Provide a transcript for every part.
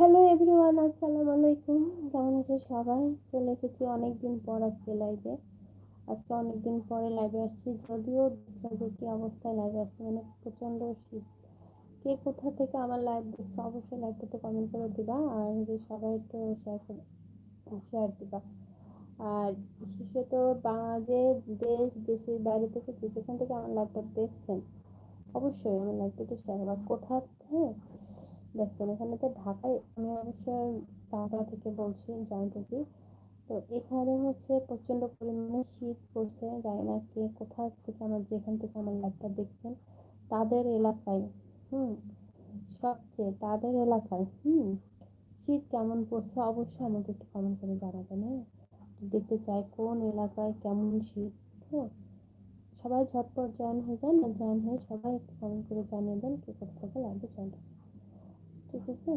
Hello everyone আসসালামু আলাইকুম কেমন আছে সবাই? চলে এসেছি অনেকদিন পর আজকে লাইভে আজকে অনেকদিন পরে লাইভে আসছি। যদিও কি অবস্থায় লাইভে আসছি মানে প্রচণ্ড শীত। কে কোথা থেকে আমার লাইভ দেখছে অবশ্যই লাইভটাতে কমেন্ট করে দিবা। আর যে সবাই একটু শেয়ার শেয়ার দিবা। আর বিশেষত বাংলাদেশ, দেশ, দেশের বাইরে থেকে যেখান থেকে আমার লাইভটা দেখছেন, অবশ্যই আমার লাইভটাতে শেয়ার করবা। কোথা থেকে? দেখুন এখানে তো ঢাকায়, আমি অবশ্যই ঢাকা থেকে বলছি জয়ন্তী তো এখানে হচ্ছে প্রচণ্ড পরিমাণে শীত পড়ছে, জানি না কে কোথা থেকে আমার, যেখান থেকে আমার লাইভটা দেখছেন। তাদের এলাকায়, হুম, সবচেয়ে তাদের এলাকায়, হুম, শীত কেমন পড়ছে অবশ্যই আমাকে একটু কমেন্ট করে জানাবেন হ্যাঁ? দেখতে চাই কোন এলাকায় কেমন শীত হ্যাঁ? সবাই ঝটপট জয়েন হয়ে যান জয়েন হয়ে সবাই একটু কমেন্ট করে জানিয়ে দেন কে কোথা থেকে লাইভে জয়েন ঠিক আছে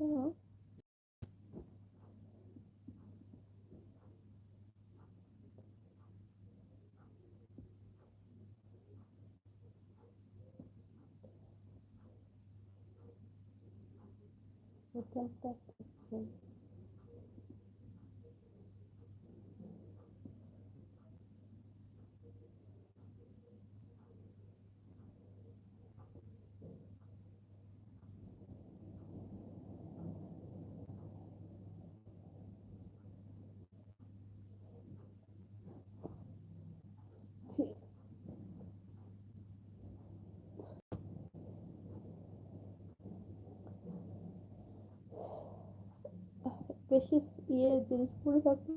Yeah. হোটেলটা Porque el বেশি ইয়ে জিনিস পরে থাকতে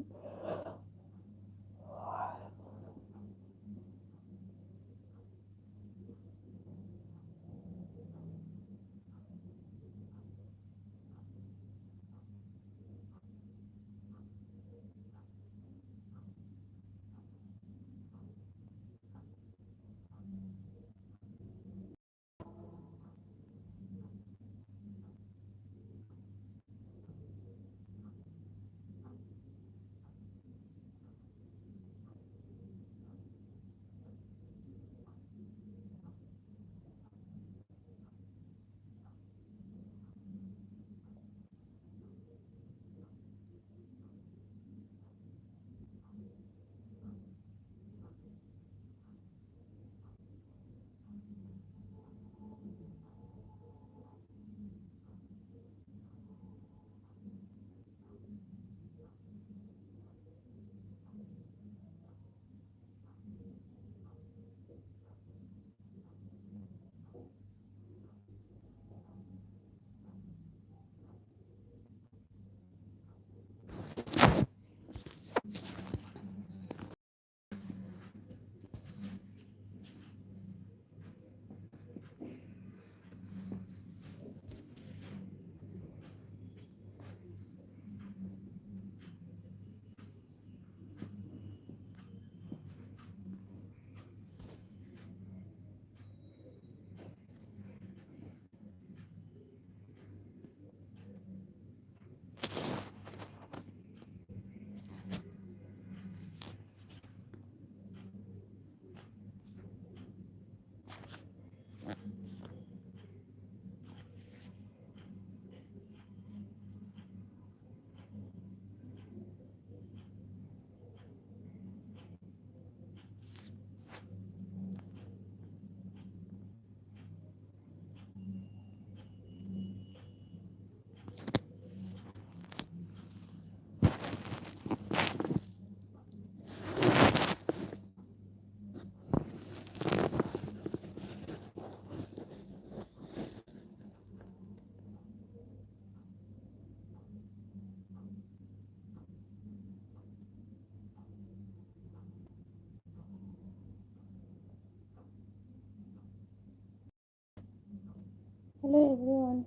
হ্যালো এভরিওয়ান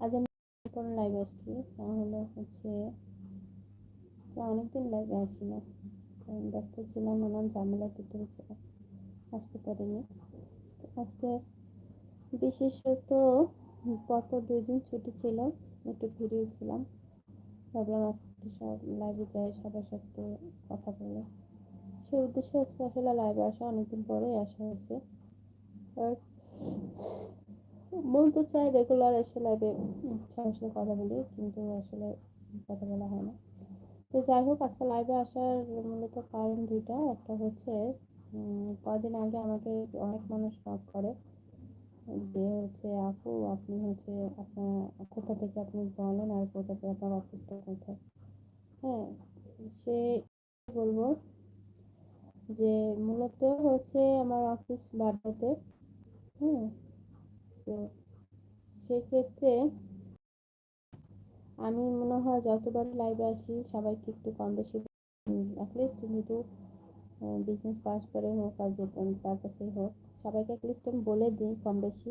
আজ আমি কোনো লাইভ আসছি তাহলে হচ্ছে অনেকদিন লাইভে আসি না। ব্যস্ত ছিলাম নানান ঝামেলার ভিতরে ছিলাম আসতে পারিনি। আজকে বিশেষত পরপর দুই দিন ছুটি ছিল, একটু ফিরিয়ে ছিলাম। ভাবলাম আজকে সব লাইভে যাই, সবার সাথে কথা বলে। সেই উদ্দেশ্যে আজকে আসলে লাইভে আসা, অনেকদিন পরেই আসা হয়েছে। আর মন তো চাই রেগুলার এসে লাইভে সবার সাথে কথা বলি, কিন্তু আসলে কথা বলা হয় না। তো যাই হোক, আজকে লাইভে আসার মূলত কারণ দুইটা। একটা হচ্ছে কদিন আগে আমাকে অনেক মানুষ নক করে যে হচ্ছে, আপু, আপনি হচ্ছে আপনার, কোথা থেকে আপনি বলেন আর কোথা থেকে আপনার অফিসটা কোথায়? হ্যাঁ সে বলব যে মূলত হচ্ছে আমার অফিস বাড্ডাতে হুম। তো সেক্ষেত্রে আমি মনে হয় যতবার লাইভে আসি, সবাইকে একটু কম বেশি অ্যাটলিস্ট যেহেতু বিজনেস পাস করে হোক আর যে পারপাসে হোক, সবাইকে অ্যাটলিস্ট আমি বলে দিই কম বেশি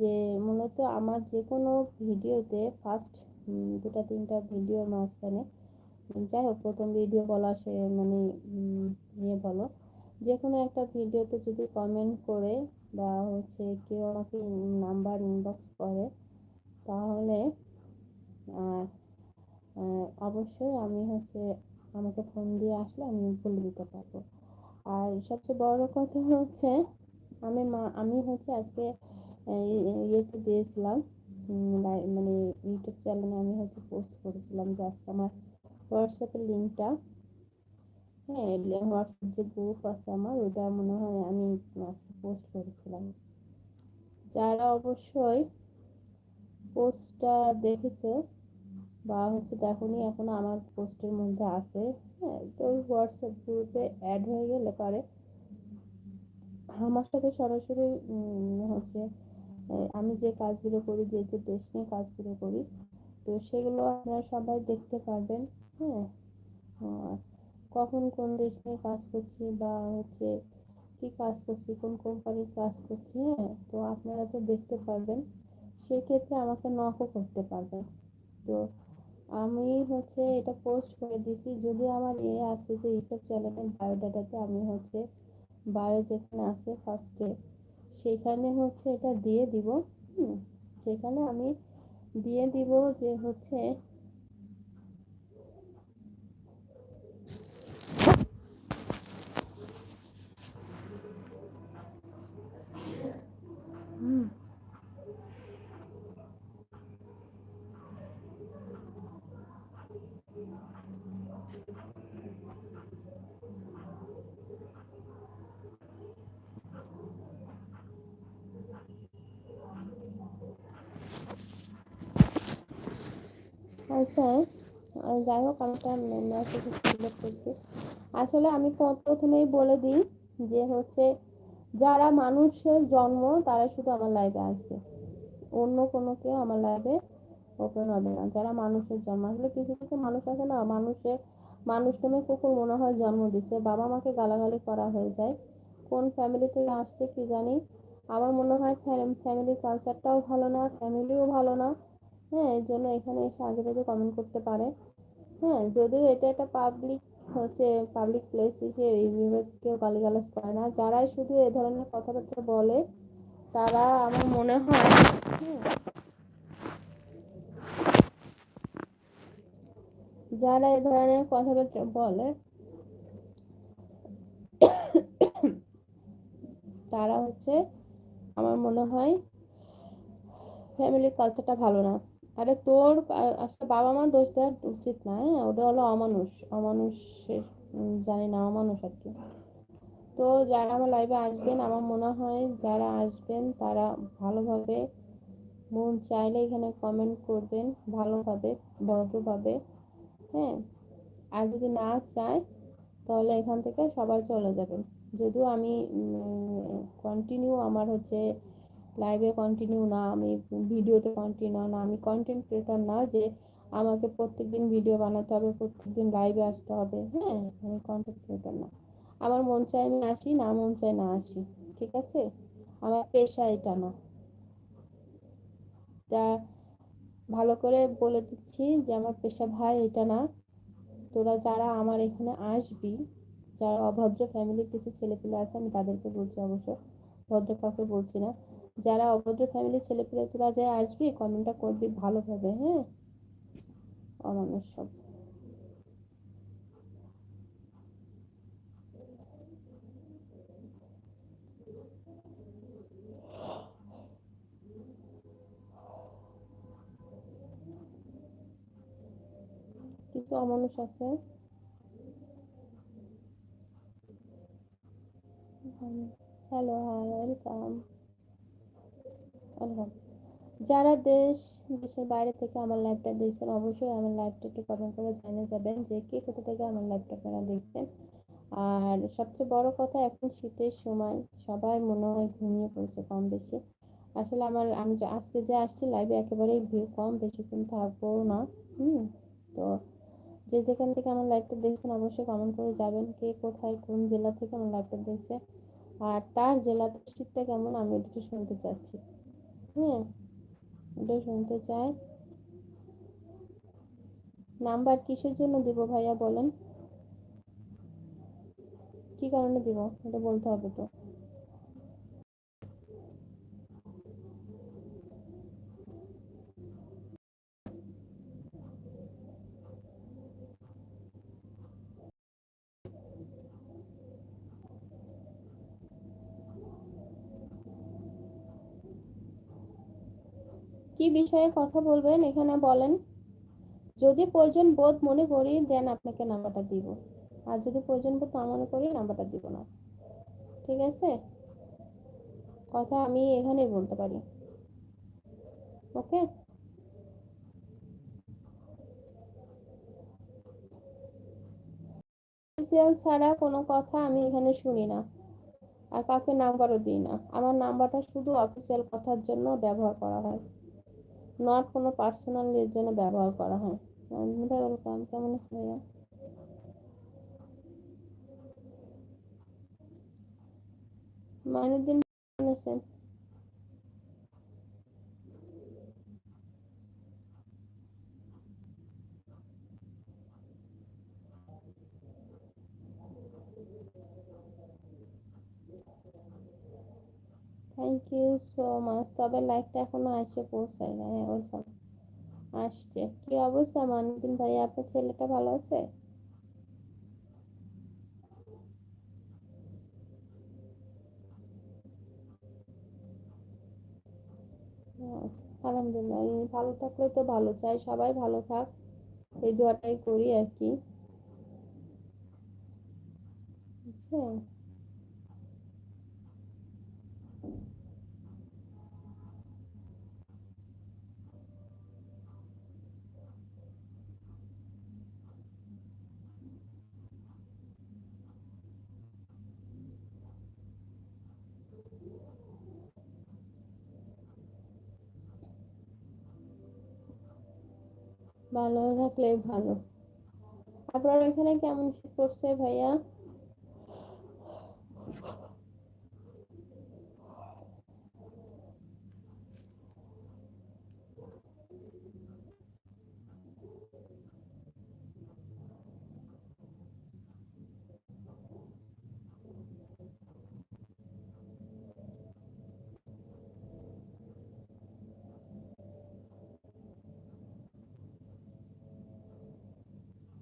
যে, মূলত আমার যে কোনো ভিডিওতে ফার্স্ট দুটা, তিনটা ভিডিওর মাঝখানে, যাই হোক, প্রথম ভিডিও বলা সে মানে ইয়ে বলো, যে কোনো একটা ভিডিওতে যদি কমেন্ট করে বা হচ্ছে কেউ আমাকে নাম্বার ইনবক্স করে, তাহলে অবশ্যই আমি হচ্ছে আমাকে ফোন দিয়ে আসলে আমি বলে দিতে পারব। আর সবচেয়ে বড় কথা হচ্ছে, আমি মা, আমি হচ্ছে আজকে ইয়েতে দিয়েছিলাম মানে ইউটিউব চ্যানেলে আমি হচ্ছে পোস্ট করেছিলাম যে আজকে আমার হোয়াটসঅ্যাপের লিঙ্কটা হ্যাঁ হোয়াটসঅ্যাপ যে গ্রুপ আছে আমার ওটা মনে হয় আমি আজকে পোস্ট করেছিলাম যারা অবশ্যই পোস্টটা দেখেছ বা হচ্ছে দেখোনি এখনও আমার পোস্টের মধ্যে আছে হ্যাঁ তো হোয়াটসঅ্যাপ গ্রুপে অ্যাড হয়ে গেলে পারে আমার সাথে সরাসরি হচ্ছে আমি যে কাজগুলো করি যে যে দেশ নিয়ে কাজগুলো করি তো সেগুলো আপনারা সবাই দেখতে পারবেন হ্যাঁ আর কখন কোন দেশ নিয়ে কাজ করছি বা হচ্ছে কি কাজ করছি, কোন কোম্পানির কাজ করছি হ্যাঁ? তো আপনারা তো দেখতে পারবেন, সেক্ষেত্রে আমাকে নকও করতে পারবেন তো আমি হচ্ছে এটা পোস্ট করে দিয়েছি, যদি আমার এ আছে যে ইউটিউব চ্যানেলের বায়োডাটাতে আমি হচ্ছে বায়ো যেখানে আছে ফার্স্টে সেখানে হচ্ছে এটা দিয়ে দিব সেখানে আমি দিয়ে দিব যে হচ্ছে হুম আচ্ছা যাই হোক, আমি আসলে আমি প্র- প্রথমেই বলে দিই যে হচ্ছে, যারা মানুষের জন্ম, তারা শুধু আমার লাইভে আসবে। অন্য কোনো কেউ আমার লাইভে ওপেন হবে না। যারা মানুষের জন্ম, আসলে কিছু কিছু মানুষ আছে না মানুষের মানুষ নামে কুকুর মনে হয় জন্ম দিছে। বাবা মাকে গালাগালি করা হয়ে যায়। কোন ফ্যামিলি থেকে আসছে কি জানি। আমার মনে হয় ফ্যামিলির কালচারটাও ভালো না ফ্যামিলিও ভালো না। হ্যাঁ এই জন্য এখানে এসে আগে বাজে কমেন্ট করতে পারে হ্যাঁ যদিও এটা একটা পাবলিক হচ্ছে পাবলিক প্লেস হিসেবে এইভাবে কেউ গালিগালাজ করে না। যারাই শুধু এ ধরনের কথাবার্তা বলে তারা আমার মনে হয় হ্যাঁ, যারা এ ধরনের কথাবার্তা বলে তারা হচ্ছে আমার মনে হয় ফ্যামিলির কালচারটা ভালো না। আরে তোর আসলে বাবা মা দোষ দেওয়া উচিত না হ্যাঁ? ওটা হলো অমানুষ, অমানুষের জানি না, অমানুষ আর কি। তো যারা আমার লাইভে আসবেন, আমার মনে হয় যারা আসবেন, তারা ভালোভাবে মন চাইলে এখানে কমেন্ট করবেন, ভালোভাবে, ভদ্রভাবে হ্যাঁ? আর যদি না চায়, তাহলে এখান থেকে সবাই চলে যাবেন। যদিও আমি কন্টিনিউ আমার হচ্ছে লাইভে কন্টিনিউ না, আমি ভিডিওতে কন্টিনিউ না, আমি কন্টেন্ট ক্রিয়েটর না যে আমাকে প্রত্যেকদিন ভিডিও বানাতে হবে, প্রত্যেকদিন লাইভে আসতে হবে। হ্যাঁ আমি কন্টেন্ট ক্রিয়েটর না। আমার মন চায় আমি আসি, না মন চায় না আসি, ঠিক আছে? আমার পেশা এটা না। তা ভালো করে বলে দিচ্ছি যে আমার পেশা ভাই এটা না। তোরা যারা আমার এখানে আসবি, যারা অভদ্র ফ্যামিলির কিছু ছেলেপিলে আছে, আমি তাদেরকে বলছি অবশ্য, ভদ্র কাউকে বলছি না। যারা অভদ্র ফ্যামিলির ছেলেপিলে তোরা যে আসবি, কমেন্টটা করবি ভালোভাবে হ্যাঁ? অমানুষ সব। কিছু অমানুষ আছে? হ্যালো ওয়েলকাম ওয়েলকাম যারা দেশ, দেশের বাইরে থেকে আমার লাইভটা দেখছেন, অবশ্যই আমার লাইভটা একটু কমেন্ট করে জানিয়ে যাবেন যে কে কোথা থেকে আমার লাইভটা আপনারা দেখছেন। আর সবচেয়ে বড় কথা, এখন শীতের সময় সবাই মনে হয় ঘুমিয়ে পড়ছে কম বেশি। আসলে আমার, আমি আজকে যে আসছি লাইভে একেবারেই ভিড় কম, বেশিক্ষণ থাকব না, হুম। তো যে যেখান থেকে আমার লাইভটা দেখছেন অবশ্যই কমেন্ট করে যাবেন কে কোথায়, কোন জেলা থেকে আমার লাইভটা দেখছে। আর তার জেলাতে শীতটা কেমন, আমি একটু শুনতে চাচ্ছি। হ্যাঁ এটা শুনতে চাই। নাম্বার কিসের জন্য দিব ভাইয়া বলেন? কি কারণে দিব? এটা বলতে হবে তো কি বিষয়ে কথা বলবেন, এখানে বলেন, যদি প্রয়োজন বোধ মনে করি, দেন আপনাকে নাম্বারটা দিব। আর যদি প্রয়োজন বোধ না মনে করি, নাম্বারটা দিব না। ঠিক আছে? কথা আমি এখানেই বলতে পারি। ওকে? অফিসিয়াল ছাড়া কোনো কথা আমি এখানে শুনি না। আর কাউকে নাম্বারও দিই না। আমার নাম্বারটা শুধু অফিসিয়াল কথার জন্য ব্যবহার করা হয়। নট কোনো পার্সোনাল এর জন্য ব্যবহার করা হয়। ভাই ওয়েলকাম। কেমন আছেন ভাইয়া? মাইনুদ্দিন আছেন থ্যাংক ইউ সো মাচ তবে লাইকটা এখনও আসে পৌঁছায় না হ্যাঁ ওয়েলকাম আসছে। কি অবস্থা মানবিন ভাই? আপনার ছেলেটা ভালো আছে? আচ্ছা, আলহামদুলিল্লাহ ভালো থাকলে তো ভালো চাই সবাই ভালো থাক। এই দোয়াটাই করি আর কি। বুঝছেন ভালো থাকলে ভালো। আপনার ওইখানে কেমন শীত পড়ছে ভাইয়া?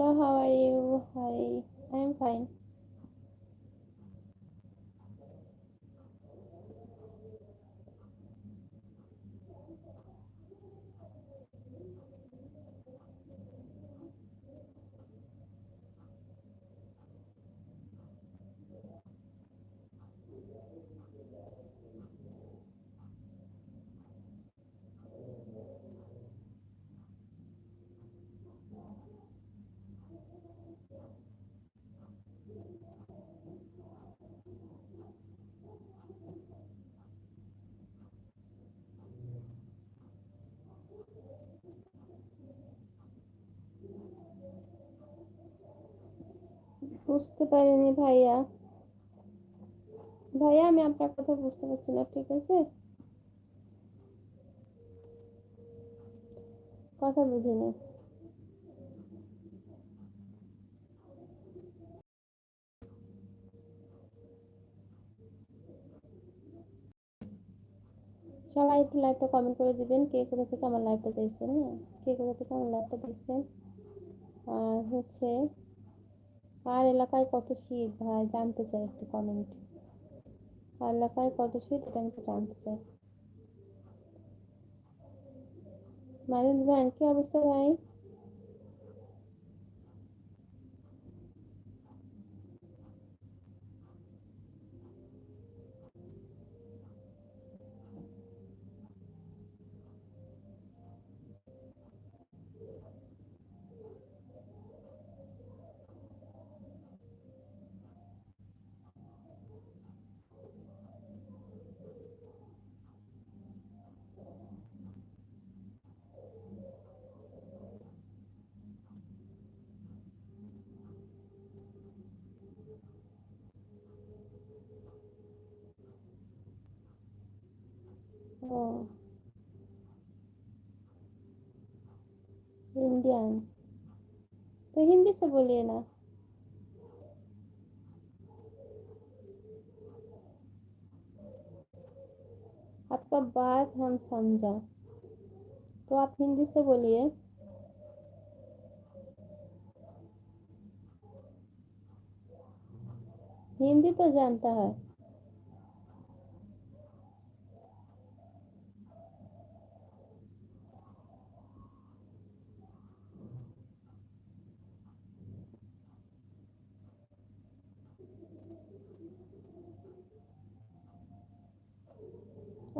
Are you? Hi, I'm fine. বুঝতে পারিনি ভাইয়া। ভাইয়া, আমি আপনার কথা বুঝতে পারছি না, ঠিক আছে? কথা বুঝিনি। সবাই একটু লাইভটা কমেন্ট করে দিবেন, কে কোথা থেকে আমার লাইভটা দেখছেন হ্যাঁ? কে কোথা থেকে আমার লাইভটা দেখছেন? আর হচ্ছে আর এলাকায় কত শীত? ভাই, জানতে চাই একটু কমেন্ট আর এলাকায় কত শীত? এটা আমি জানতে চাই। মারুল ভাই, কি অবস্থা ভাই? इंडियन। तो हिंदी से बोलिए ना। आपका बात हम समझा। तो आप हिंदी से बोलिए। हिंदी तो जानता है।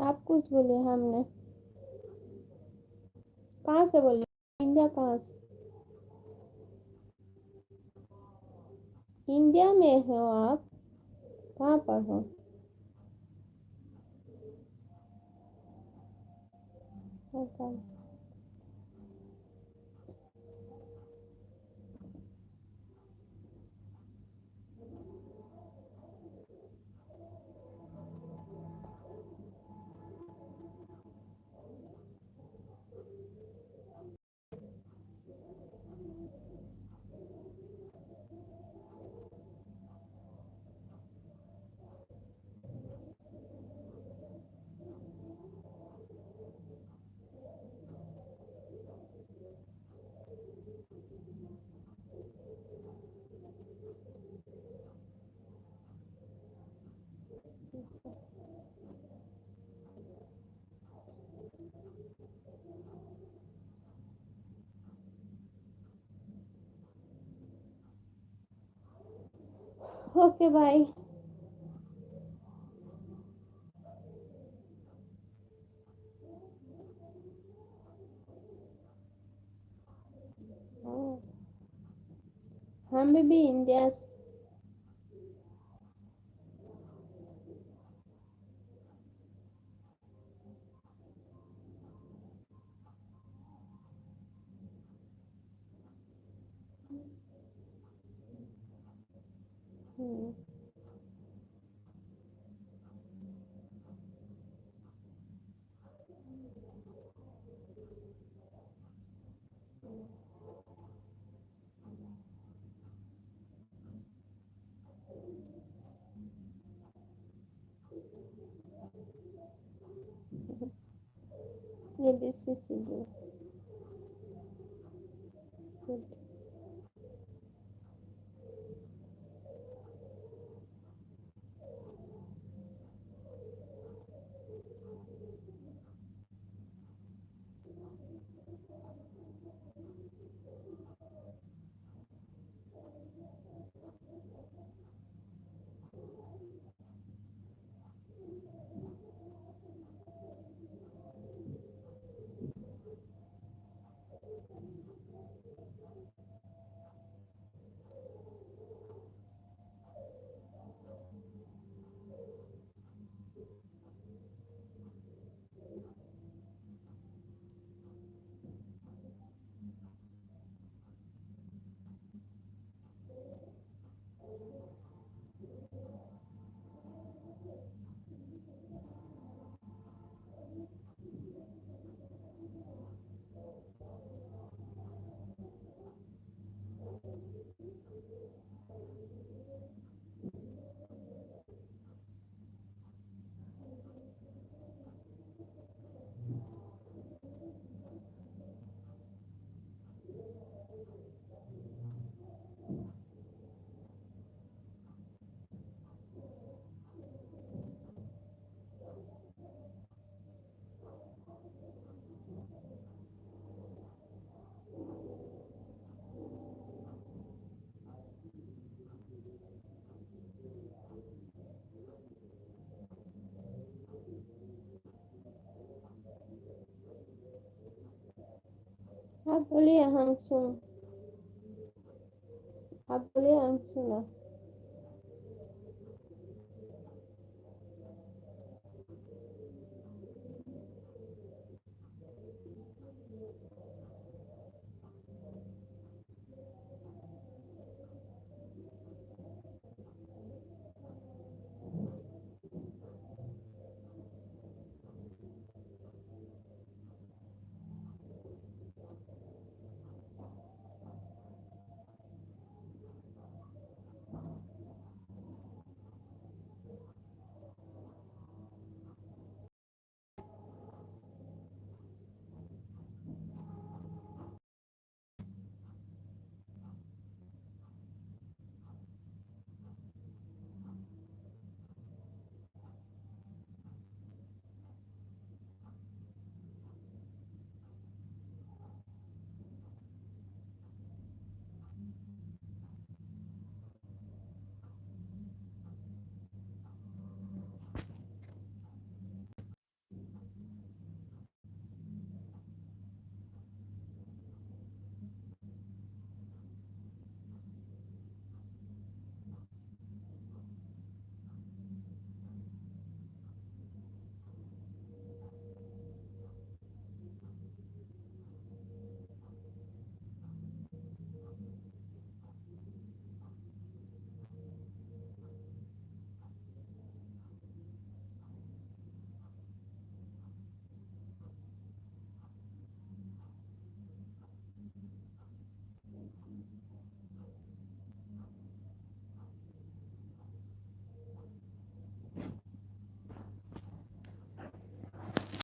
आप कुछ बोले हमने। कहाँ से बोले इंडिया कहाँ से? इंडिया में हो आप? कहाँ पर हो? अच्छा ओके बाय हम भी इंडिया good. आप बोलिए हम सुन आप बोलिए हम सुना